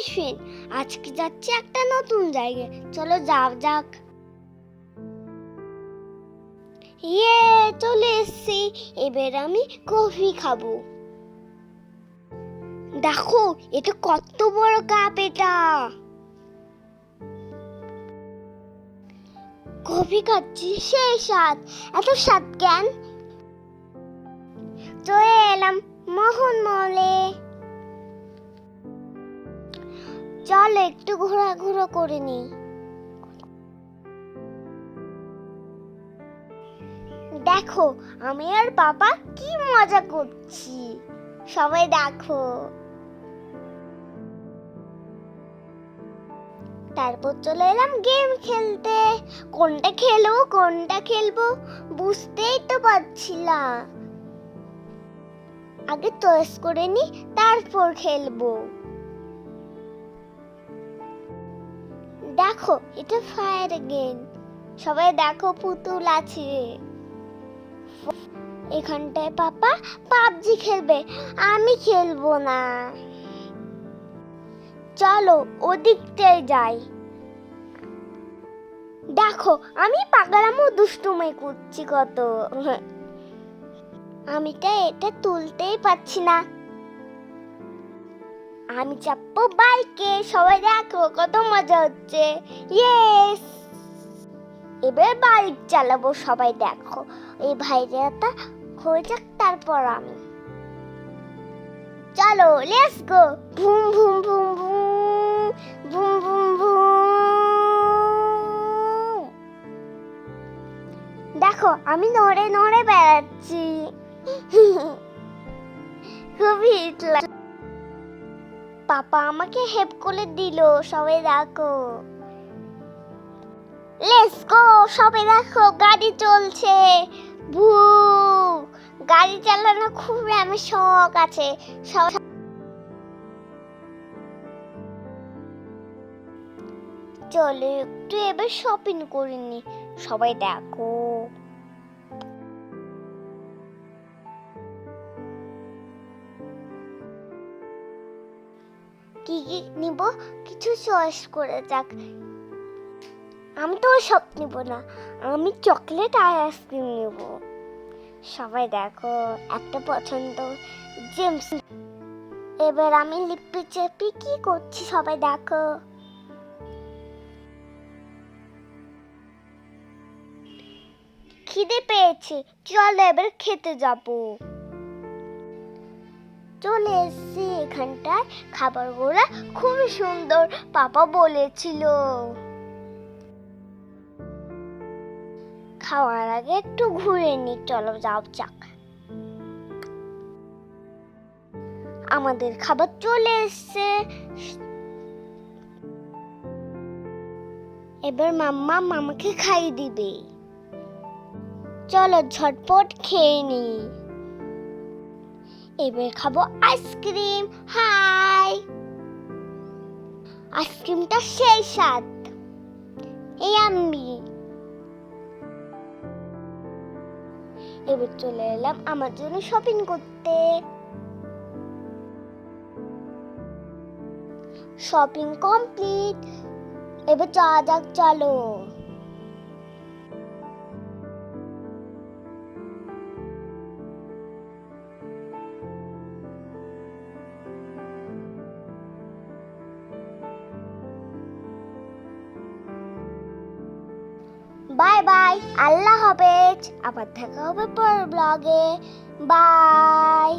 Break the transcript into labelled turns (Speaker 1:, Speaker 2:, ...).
Speaker 1: আইসেন আজকে যাচ্ছি একটা নতুন জায়গায়। চলো যাও যাক। ইয়ে চলে এসছি। এবার আমি কফি খাব। দেখো, এটা কত বড় কাপ এটা। কফি খাচ্ছি, সেই স্বাদ। এত স্বাদ কেন? চলে এলাম মোহন মলে চল একটু ঘোরাঘুরো করে নি দেখো, আমি আর বাবা কি মজা করছি। সবাই দেখো। তারপর চলে এলাম গেম খেলতে। কোনটা খেলব কোনটা খেলব, বুঝতেই তো পারছিলাম। আগে চয়েস করে নি, তারপর খেলব। দেখো, এটা ফায়ার গেম সবাই দেখো পুতুল আছে। এখানটায় পাপা পাবজি খেলবে, আমি খেলব না। চলো, ওদিকটায় যাই। দেখো, আমি পাগলামো দুষ্টুমি করছি কত। আমি তো এটা তুলতেই পারছি না। আমি চাপবো বাইকে, সবাই দেখো কত মজা হচ্ছে। ইয়েস এবার বাইক চালাবো, সবাই দেখো। এই ভাইরাটা হয়ে যাক তারপর আমি। চলো লেটস গো ভুম ভুম ভুম ভুম ভুম ভুম ভুম। দেখো, আমি নড়ে নড়ে বেড়াচ্ছি। খুবই পাপা আমাকে হেল্প করে দিল, সবাই দেখো। লেটস গো সবাই দেখো, গাড়ি চলছে। ভু, গাড়ি চালানো খুব আমি শখ আছে। সবাই চলো, একটু এবার শপিং করিনি সবাই দেখো। কি কি নিব? কিছু চয়েস করে যাক। আমি তো সব নিব না। আমি চকলেট আর আইসক্রিম নিব। সবাই দেখো, একটা পছন্দ। জেমস এবার আমি লিপি চেপি কি করছি সবাই দেখো। খিদে পেয়েছে। চলো এবার খেতে যাব। চলে এসেছি এখানটায়। খাবারগুলো খুবই সুন্দর পাপা বলেছিল। খাওয়ার আগে একটু ঘুরে নি। চলো যাও যাক। আমাদের খাবার চলে এসছে। এবার মাম্মা মামাকে খাইয়ে দিবে। চলো ঝটপট খেয়ে নিই এবার খাব আইসক্রিম। হাই। আইসক্রিমটা সেই স্বাদ। এই আমি। এবার চলে এলাম আমার জন্য শপিং করতে। শপিং কমপ্লিট এবার যাওয়া যাক, চলো। বাই বাই আল্লাহ হাফেজ। আবার দেখা হবে পরের ব্লগে বাই।